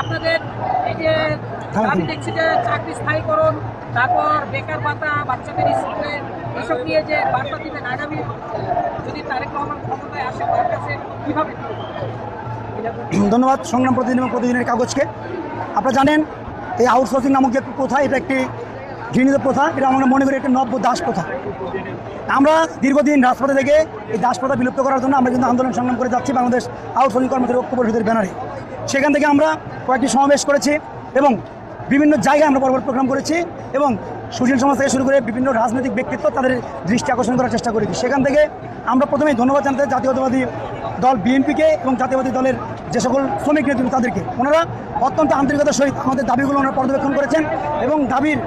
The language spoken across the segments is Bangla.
আপনাদের এই যে দেখছি যে চাকরি স্থায়ীকরণ, তারপর বেকার ভাতা, বাচ্চাদের এসব নিয়ে যে বার্তা যদি ধন্যবাদ সংগ্রাম প্রতিদিন প্রতিদিনের কাগজকে। আপনারা জানেন, এই আউটসোর্সিং নামক যে প্রথা এটা একটি ঘৃণিত প্রথা, এটা আমরা মনে করি একটা নব্য দাস প্রথা। আমরা দীর্ঘদিন রাজপথে থেকে এই দাস প্রথা বিলুপ্ত করার জন্য আমরা কিন্তু আন্দোলন সংগ্রাম করে যাচ্ছি বাংলাদেশ আউটসোর্সিং কর্মচারী ঐক্য পরিষদের ব্যানারে। সেখান থেকে আমরা কয়েকটি সমাবেশ করেছি এবং বিভিন্ন জায়গায় আমরা বড় বড় প্রোগ্রাম করেছি এবং সুশীল সমাজ থেকে শুরু করে বিভিন্ন রাজনৈতিক ব্যক্তিত্ব তাদের দৃষ্টি আকর্ষণ করার চেষ্টা করেছি। সেখান থেকে আমরা প্রথমেই ধন্যবাদ জানাতে জাতীয়তাবাদী দল বিএনপিকে এবং জাতীয়বাদী দলের যে সকল শ্রমিক নেতৃত্ব তাদেরকে, ওনারা অত্যন্ত আন্তরিকতার সহিত আমাদের দাবিগুলো ওনারা পর্যবেক্ষণ করেছেন এবং দাবির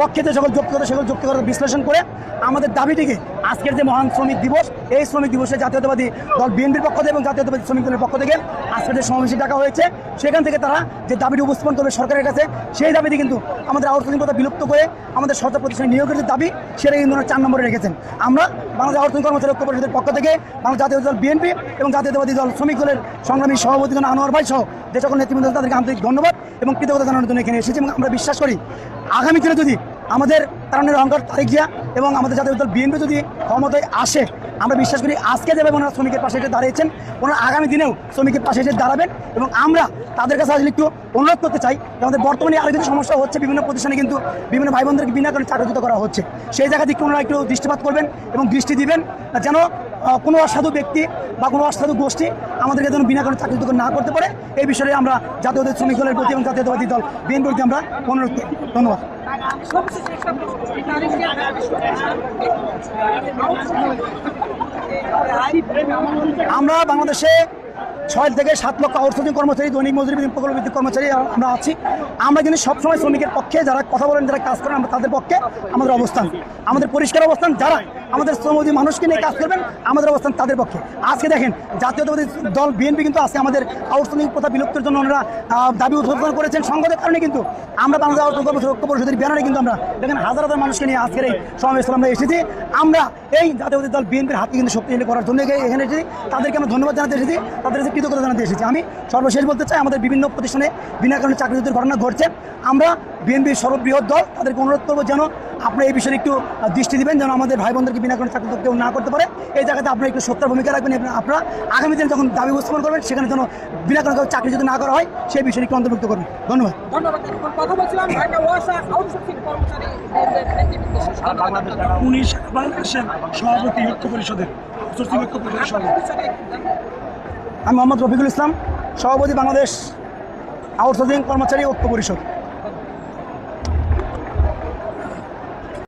পক্ষে যে সকল যৌক্তিকতা সেগুলো যৌক্তিকতা বিশ্লেষণ করে আমাদের দাবিটিকে আজকের যে মহান শ্রমিক দিবস, এই শ্রমিক দিবসে জাতীয়তাবাদী দল বিএনপির পক্ষ থেকে এবং জাতীয়তাবাদী শ্রমিক দলের পক্ষ থেকে আজকের যে সমাবেশে ডাকা হয়েছে, সেখান থেকে তারা যে দাবিটি উপস্থাপন করবে সরকারের কাছে, সেই দাবিটি কিন্তু আমাদের আউটসোর্সিং কথা বিলুপ্ত করে আমাদের সরকার প্রতিষ্ঠানে নিয়োগের যে দাবি, সেটা কিন্তু ওনারা চার নম্বরে রেখেছেন। আমরা বাংলাদেশ আউটসোর্সিং কর্মচারী ঐক্য পরিষদের পক্ষ থেকে বাংলাদেশ জাতীয় দল বিএনপি এবং জাতীয়তাবাদী দল শ্রমিক দলের সংগ্রামী সভাপতি জন আনোয়ার ভাই সহ যে সকল নেতৃবৃন্দ তাদেরকে আন্তরিক ধন্যবাদ এবং কৃতজ্ঞতা জানানোর জন্য এখানে এসেছি এবং আমরা বিশ্বাস করি, আগামী দিনে যদি আমাদের তারণের অহংকার তারেক জিয়া এবং আমাদের জাতীয় দল বিএনপি যদি ক্ষমতায় আসে আমরা বিশ্বাস করি আজকে যেভাবে ওনারা শ্রমিকের পাশে এসে দাঁড়িয়েছেন, ওনারা আগামী দিনেও শ্রমিকের পাশে এসে দাঁড়াবেন এবং আমরা তাদের কাছে আসলে একটু অনুরোধ করতে চাই যে আমাদের বর্তমানে আরও কিছু সমস্যা হচ্ছে, বিভিন্ন প্রতিষ্ঠানে কিন্তু বিভিন্ন ভাই বোনদেরকে বিনা কারণে চাকরিচ্যুত করা হচ্ছে। সেই জায়গা থেকে ওনারা একটু দৃষ্টিপাত করবেন এবং দৃষ্টি দিবেন যেন কোনো অসাধু ব্যক্তি বা কোনো অসাধু গোষ্ঠী আমাদেরকে যেন বিনা কারণে চাকরিচ্যুত না করতে পারে। এই বিষয়ে আমরা জাতীয় শ্রমিক দলের প্রতি এবং জাতীয়তাবাদী দল বিএনপির প্রতি আমরা অনুরোধ করি। ধন্যবাদ। আমরা বাংলাদেশে ছয় থেকে সাত লক্ষ আউটসোর্সিং কর্মচারী, দৈনিক মজুরি প্রকল্প ভিত্তিক কর্মচারী আমরা আছি। আমরা কিন্তু সবসময় শ্রমিকের পক্ষে, যারা কথা বলেন, যারা কাজ করেন, আমরা তাদের পক্ষে আমাদের অবস্থান। আমাদের পরিষ্কার অবস্থান, যারা আমাদের শ্রমজীবী মানুষকে নিয়ে কাজ করবেন, আমাদের অবস্থান তাদের পক্ষে। আজকে দেখেন, জাতীয়তাবাদী দল বিএনপি কিন্তু আজকে আমাদের আউটসোর্সিং প্রথা বিলুপ্তের জন্য ওনারা দাবি উত্থাপন করেছেন সংঘাতের কারণে কিন্তু। আমরা বাংলাদেশ আউটসোর্সিং কর্মচারী ঐক্য পরিষদের ব্যানারে কিন্তু আমরা দেখেন হাজার হাজার মানুষকে নিয়ে আজকের এই সমাবেশ আমরা এসেছি। আমরা এই জাতীয়তাবাদী দল বিএনপির হাতকে কিন্তু শক্তিশালী করার জন্য এখানে এসেছি। তাদেরকে আমরা ধন্যবাদ জানাতে এসেছি। তাদের কৃতজ্ঞতা জানাতে এসেছি আমি সর্বশেষ বলতে চাই আমাদের বিভিন্ন প্রতিষ্ঠানে বিনা কারণে চাকরিচ্যুতির ঘটনা ঘটছে আমরা বিএনপির সর্ববৃহৎ দল তাদেরকে অনুরোধ করব যেন আপনারা এই বিষয়ে একটু দৃষ্টি দিবেন যেন আমাদের ভাই বোনদেরকে বিনা কারণে চাকরি কেউ না করতে পারে এই জায়গাতে আপনারা একটু সত্যার ভূমিকা রাখবেন এবং আপনারা আগামী দিনে যখন দাবি উপস্থাপন করবেন সেখানে যেন বিনা কারণে কেউ চাকরি যদি না করা হয় সেই বিষয়ে একটু অন্তর্ভুক্ত করবেন ধন্যবাদ ধন্যবাদ এখন কথা বলছিলাম ঢাকা ওয়াসা আউটসোর্সিং কর্মচারী নেতৃবৃন্দের সাথে। ধন্যবাদ। উনি বাংলাদেশের সভাপতি ঐক্য পরিষদের ঐক্য পরিষদের সভাপতি। আমি মোহাম্মদ রফিকুল ইসলাম সভাপতি বাংলাদেশ আউটসোর্সিং কর্মচারী ঐক্য পরিষদ।